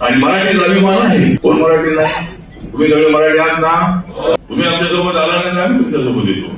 आणि मराठीचा अभिमान आहे. कोण मराठी नाही? तुम्ही सगळे मराठी आहात ना? तुम्ही आमच्यासोबत आला नाही? आम्ही तुमच्यासोबत येतो.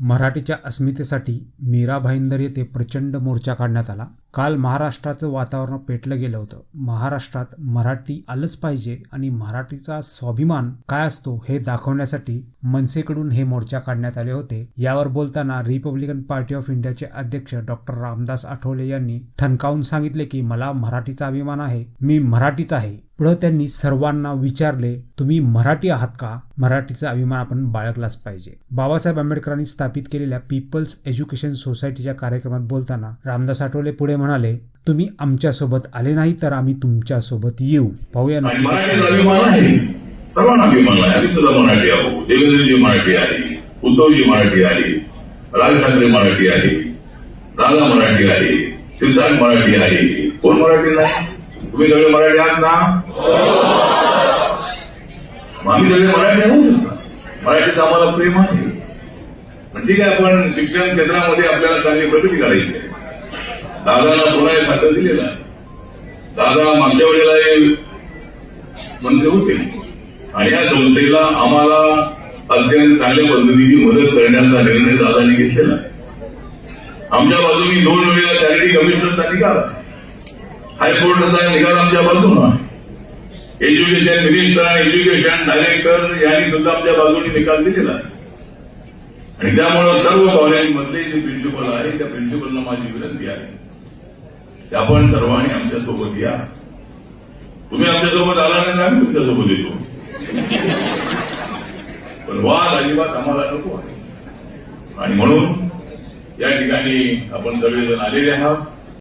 मराठीच्या अस्मितेसाठी मीरा भाईंदर येथे प्रचंड मोर्चा काढण्यात आला. काल महाराष्ट्राचं वातावरण पेटलं गेलं होतं. महाराष्ट्रात मराठी आलंच पाहिजे आणि मराठीचा स्वाभिमान काय असतो हे दाखवण्यासाठी मनसेकडून हे मोर्चा काढण्यात आले होते. यावर बोलताना रिपब्लिकन पार्टी ऑफ इंडियाचे अध्यक्ष डॉक्टर रामदास आठवले यांनी ठणकावून सांगितले की मला मराठीचा अभिमान आहे. मी मराठीच आहे. पुढे त्यांनी सर्वांना विचारले तुम्ही मराठी आहात का? मराठीचा अभिमान आपण बाळगलाच पाहिजे. बाबासाहेब आंबेडकरांनी स्थापित केलेल्या पीपल्स एज्युकेशन सोसायटीच्या कार्यक्रमात बोलताना रामदास आठवले पुढे म्हणाले तुम्ही आमच्यासोबत आले नाही तर आम्ही तुमच्यासोबत येऊ. पाहूया ना आणि मराठीचा अभिमान आहे. सर्वांना अभिमान आहे. आम्ही सुद्धा मराठी आहोत देवेंद्रजी मराठी आली उद्धवजी मराठी आली राज ठाकरे मराठी आली दादा मराठी आली शिवसाट मराठी आली कोण मराठी नाही? तुम्ही सगळे मराठी आहात ना? आम्ही सगळे मराठी आहोत. मराठीचं आम्हाला प्रेम आहे. ठीक आहे आपण शिक्षण क्षेत्रामध्ये आपल्याला चांगली प्रगती करायची आहे. दादाला पुन्हा एक खातं दिलेलं आहे. दादा मागच्या वेळेला हे मंत्री होते. आणि या संस्थेला आम्हाला अत्यंत चांगल्या पद्धतीची मदत करण्याचा निर्णय दादाने घेतलेला आहे. आमच्या बाजूनी दोन वेळेला चॅरिटी कमिशनचा निकाल हायकोर्टाचा निकाल आमच्या बाजूला एज्युकेशन मिनिस्टर आणि एज्युकेशन डायरेक्टर यांनी सुद्धा आमच्या बाजूने निकाल दिलेला आहे. आणि त्यामुळे सर्व कॉलेजमधले जे प्रिन्सिपल आहे त्या प्रिन्सिपलना माझी विनंती आहे. आपण सर्वांनी आमच्यासोबत या. तुम्ही आमच्यासोबत आला नाही ना आम्ही तुमच्यासोबत येतो. पण वाद अजिबात आम्हाला नको आहे. आणि म्हणून या ठिकाणी आपण सगळेजण आलेले आहात.